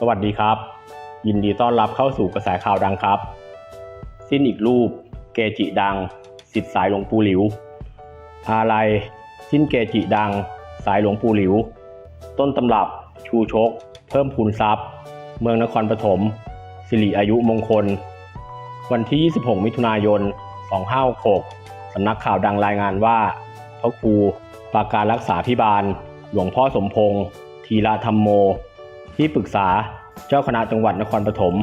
สวัสดีครับ ยินดีต้อนรับเข้าสู่กระแสข่าวดังครับ สิ้นอีกรูป เกจิดัง สิทธิ์สายหลวงปู่หลิวอะไรสิ้นเกจิดัง สายหลวงปู่หลิว ต้นตำรับ ชูชก เพิ่มพูนทรัพย์ เมืองนครปฐมสิริอายุมงคล วันที่ 26 มิถุนายน 2566 สำนักข่าวดังรายงานว่าพระครูปาการรักษาพิบาล หลวงพ่อสมพงษ์ทีละธรรมโม ที่ปรึกษาเจ้าคณะจังหวัดนครปฐม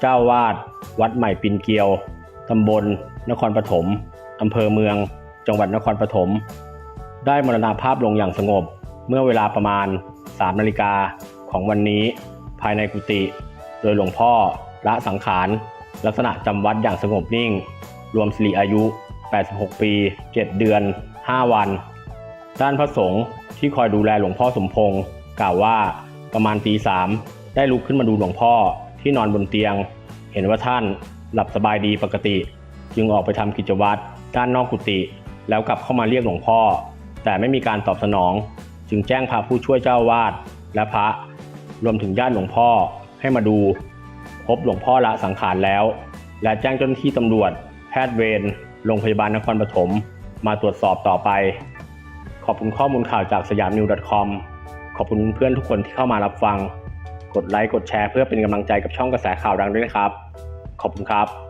เจ้าวาด วัดใหม่ปินเกลียว ตำบล นครปฐม อำเภอเมือง จังหวัดนครปฐม ได้มรณภาพลงอย่างสงบ เมื่อเวลาประมาณ3นาฬิกาของวันนี้ ภายในกุฏิ โดยหลวงพ่อละสังขาร ลักษณะจำวัดอย่างสงบนิ่ง รวมสิริอายุ 86 ปี 7 เดือน 5 วัน ด้านพระสงฆ์ที่คอยดูแลหลวงพ่อสมพงศ์กล่าวว่า ประมาณตีสามได้ลุกขึ้นมาดูหลวงพ่อที่นอนบนเตียง เห็นว่าท่านหลับสบายดีปกติ จึงออกไปทำกิจวัตรด้านนอกกุฏิแล้วกลับเข้ามาเรียกหลวงพ่อ แต่ไม่มีการตอบสนอง จึงแจ้งพระผู้ช่วยเจ้าวาดและพระรวมถึงญาติหลวงพ่อให้มาดู พบหลวงพ่อละสังขารแล้ว และแจ้งเจ้าหน้าที่ตำรวจ แพทย์เวรโรงพยาบาลนครปฐมมาตรวจสอบต่อไป ขอบคุณข้อมูลข่าวจากสยามนิว .com ขอบคุณเพื่อนทุกคนที่เข้ามารับฟัง กดไลค์กดแชร์เพื่อเป็นกำลังใจกับช่องกระแสข่าวดังด้วยนะครับ ขอบคุณครับ